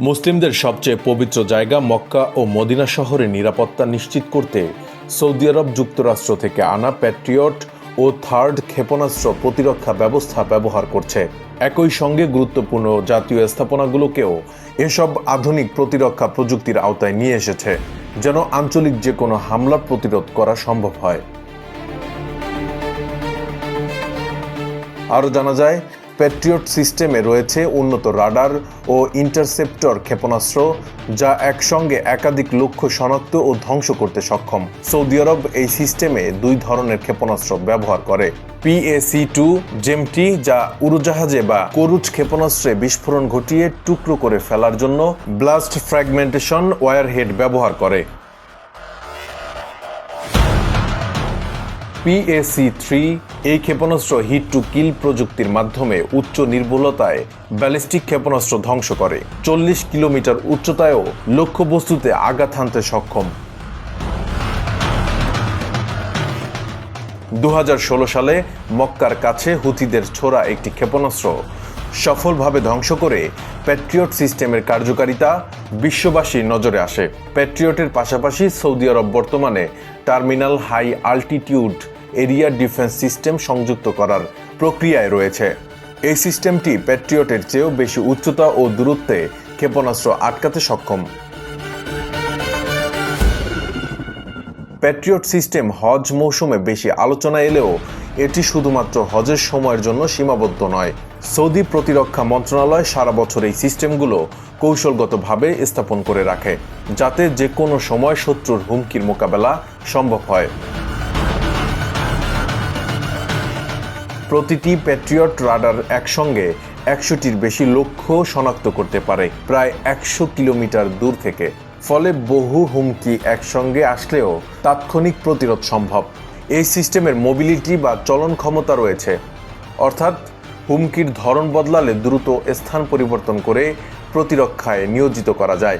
মুসলিমদের সবচেয়ে পবিত্র জায়গা মক্কা ও মদিনা শহরে নিরাপত্তা নিশ্চিত করতে সৌদি আরব যুক্তরাষ্ট্র থেকে আনা প্যাট্রিয়ট ও থার্ড ক্ষেপণাস্ত্র প্রতিরক্ষা ব্যবস্থা ব্যবহার করছে। একই সঙ্গে গুরুত্বপূর্ণ জাতীয় স্থাপনাগুলোকেও এসব আধুনিক প্রতিরক্ষা প্রযুক্তির আওতায় নিয়ে এসেছে, যেন আঞ্চলিক যে কোনো হামলা প্রতিরোধ করা সম্ভব হয়। আরও জানা যায় প্যাট্রিয়ট সিস্টেমে রয়েছে উন্নত রাডার ও ইন্টারসেপ্টর ক্ষেপণাস্ত্র, যা একসঙ্গে একাধিক লক্ষ্য শনাক্ত ও ধ্বংস করতে সক্ষম। সৌদি আরব এই সিস্টেমে দুই ধরনের ক্ষেপণাস্ত্র ব্যবহার করে। পিএসি টু জেমটি যা উড়োজাহাজে বা করুচ ক্ষেপণাস্ত্রে বিস্ফোরণ ঘটিয়ে টুকরো করে ফেলার জন্য ব্লাস্ট ফ্র্যাগমেন্টেশন ওয়ারহেড ব্যবহার করে। পিএসি থ্রি এই ক্ষেপণাস্ত্র হিট টু কিল প্রযুক্তির মাধ্যমে উচ্চ নির্ভুলতায় ব্যালিস্টিক ক্ষেপণাস্ত্র ধ্বংস করে। চল্লিশ কিলোমিটার উচ্চতায়ও লক্ষ্যবস্তুতে আঘাত হানতে সক্ষম। দু হাজার ষোলো সালে মক্কার কাছে হুথিদের ছোড়া একটি ক্ষেপণাস্ত্র সফলভাবে ধ্বংস করে প্যাট্রিয়ট সিস্টেমের কার্যকারিতা বিশ্ববাসীর নজরে আসে। প্যাট্রিয়টের পাশাপাশি সৌদি আরব বর্তমানে terminal high altitude area defence system সংযুক্ত করার প্রক্রিয়ায় রয়েছে। এই সিস্টেমটি প্যাট্রিয়টের চেয়েও বেশি উচ্চতা ও দূরত্বে ক্ষেপণাস্ত্র আটকাতে সক্ষম। প্যাট্রিয়ট সিস্টেম হজ মৌসুমে বেশি আলোচনা এলেও এটি শুধুমাত্র হজের সময়ের জন্য সীমাবদ্ধ নয় সৌদি প্রতিরক্ষা মন্ত্রণালয় সারা বছর এই সিস্টেমগুলো কৌশলগতভাবে স্থাপন করে রাখে, যাতে যে কোনো সময় শত্রুর হুমকির মোকাবেলা সম্ভব হয়। প্রতিটি প্যাট্রিয়ট রাডার একসঙ্গে একশোটির বেশি লক্ষ্য শনাক্ত করতে পারে, প্রায় একশো কিলোমিটার দূর থেকে। ফলে বহু হুমকি একসঙ্গে আসলেও তাৎক্ষণিক প্রতিরোধ সম্ভব। এই সিস্টেমের মোবিলিটি বা চলন ক্ষমতা রয়েছে। অর্থাৎ হুমকির ধরন বদলালে দ্রুত স্থান পরিবর্তন করে প্রতিরক্ষায় নিয়োজিত করা যায়।